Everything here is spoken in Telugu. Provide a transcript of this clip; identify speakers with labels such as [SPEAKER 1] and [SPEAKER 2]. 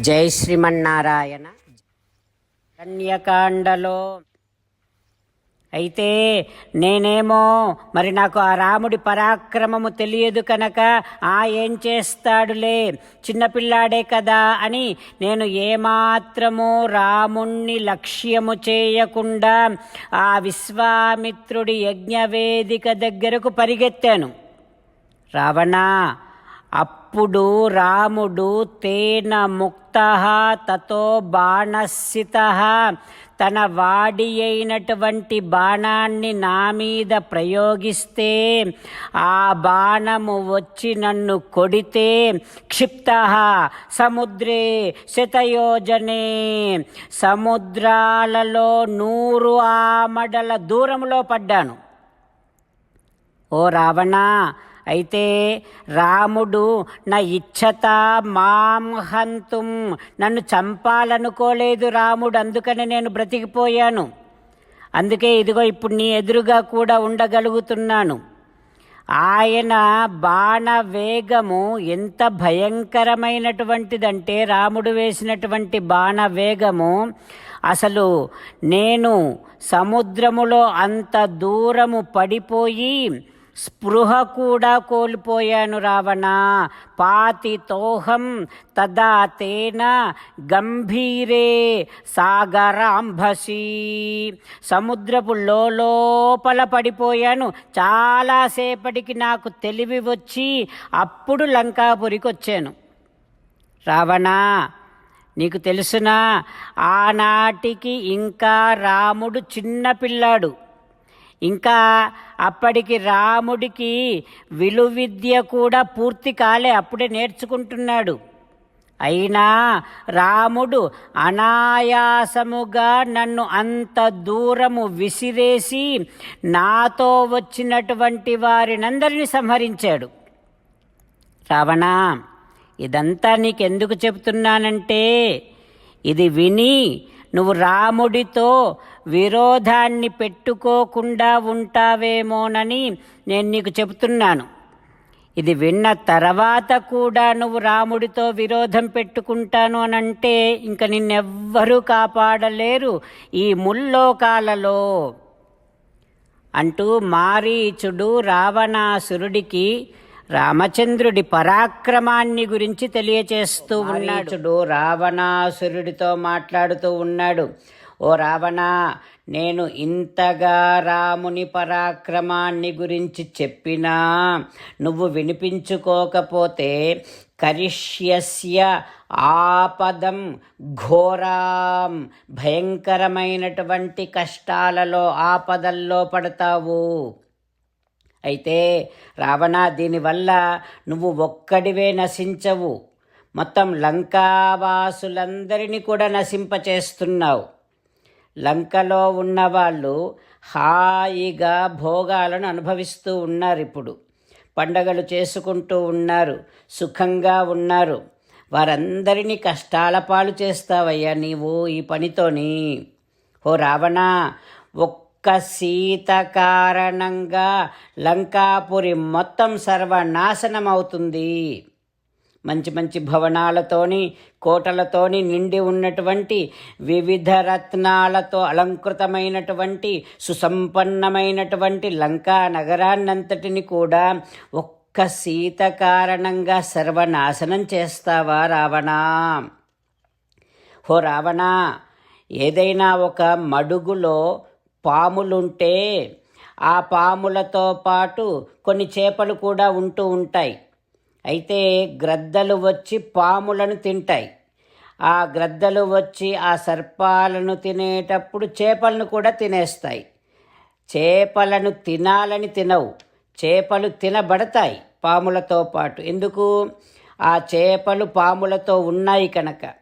[SPEAKER 1] జై శ్రీమన్నారాయణ. కన్యకాండలో. అయితే నేనేమో మరి నాకు ఆ రాముడి పరాక్రమము తెలియదు కనుక ఆ ఏం చేస్తాడులే? చిన్నపిల్లాడే కదా అని నేను ఏమాత్రము రాముణ్ణి లక్ష్యము చేయకుండా ఆ విశ్వామిత్రుడి యజ్ఞవేదిక దగ్గరకు పరిగెత్తాను. రావణ అప్పుడు రాముడు తేన ముక్త తతో బాణస్థిత. తన వాడి అయినటువంటి బాణాన్ని నా మీద ప్రయోగిస్తే ఆ బాణము వచ్చి నన్ను కొడితే క్షిప్త. సముద్రే శతయోజనే. సముద్రాలలో నూరు ఆమడల దూరంలో పడ్డాను. ఓ రావణా అయితే రాముడు నా ఇచ్చత మాం హంతుం. నన్ను చంపాలనుకోలేదు రాముడు అందుకని నేను బ్రతికిపోయాను. అందుకే ఇదిగో ఇప్పుడు నీ ఎదురుగా కూడా ఉండగలుగుతున్నాను. ఆయన బాణ వేగము ఎంత భయంకరమైనటువంటిదంటే రాముడు వేసినటువంటి బాణ వేగము అసలు నేను సముద్రములో అంత దూరము పడిపోయి స్పృహ కూడా కోల్పోయాను రావణ. పాతితోహం తదా తేన గంభీరే సాగరాంభసి. సముద్రపు లోపల పడిపోయాను. చాలాసేపటికి నాకు తెలివి వచ్చి అప్పుడు లంకాపురికి వచ్చాను రావణ నీకు తెలుసునా? ఆనాటికి ఇంకా రాముడు చిన్న పిల్లాడు ఇంకా అప్పటికి రాముడికి విలువిద్య కూడా పూర్తి కాలే అప్పుడే నేర్చుకుంటున్నాడు. అయినా రాముడు అనాయాసముగా నన్ను అంత దూరము విసిరేసి నాతో వచ్చినటువంటి వారినందరినీ సంహరించాడు. రావణ ఇదంతా నీకెందుకు చెప్తున్నానంటే ఇది విని నువ్వు రాముడితో విరోధాన్ని పెట్టుకోకుండా ఉంటావేమోనని నేను నీకు చెబుతున్నాను. ఇది విన్న తర్వాత కూడా నువ్వు రాముడితో విరోధం పెట్టుకుంటాను అని అంటే ఇంక నిన్నెవ్వరూ కాపాడలేరు ఈ ముల్లోకాలలో. అంటూ మారీచుడు రావణాసురుడికి రామచంద్రుడి పరాక్రమాన్ని గురించి తెలియచేస్తూ ఉన్నాడు రావణాసురుడితో మాట్లాడుతూ ఉన్నాడు. ఓ రావణ నేను ఇంతగా రాముని పరాక్రమాన్ని గురించి చెప్పినా నువ్వు వినిపించుకోకపోతే కరిష్యస్య ఆపదం ఘోరాం భయంకరమైనటువంటి కష్టాలలో ఆపదల్లో పడతావు. అయితే రావణ దీనివల్ల నువ్వు ఒక్కడివే నశించవు. మొత్తం లంకావాసులందరినీ కూడా నశింపచేస్తున్నావు. లంకలో ఉన్నవాళ్ళు హాయిగా భోగాలను అనుభవిస్తూ ఉన్నారు ఇప్పుడు పండగలు చేసుకుంటూ ఉన్నారు సుఖంగా ఉన్నారు. వారందరినీ కష్టాల పాలు చేస్తావయ్యా నీవు ఈ పనితోని. ఓ రావణ ఒక్క ఒక్క సీత కారణంగా లంకాపురి మొత్తం సర్వనాశనం అవుతుంది. మంచి మంచి భవనాలతోని కోటలతోని నిండి ఉన్నటువంటి వివిధ రత్నాలతో అలంకృతమైనటువంటి సుసంపన్నమైనటువంటి లంకా నగరాన్నంతటిని కూడా ఒక్క సీత కారణంగా సర్వనాశనం చేస్తావా రావణా? హో రావణ ఏదైనా ఒక మడుగులో పాములుంటే ఆ పాములతో పాటు కొన్ని చేపలు కూడా ఉంటూ ఉంటాయి. అయితే గ్రద్దలు వచ్చి పాములను తింటాయి. ఆ గ్రద్దలు వచ్చి ఆ సర్పాలను తినేటప్పుడు చేపలను కూడా తినేస్తాయి. చేపలను తినాలని తినవు. చేపలు తినబడతాయి పాములతో పాటు. ఎందుకు? ఆ చేపలు పాములతో ఉన్నాయి కనుక.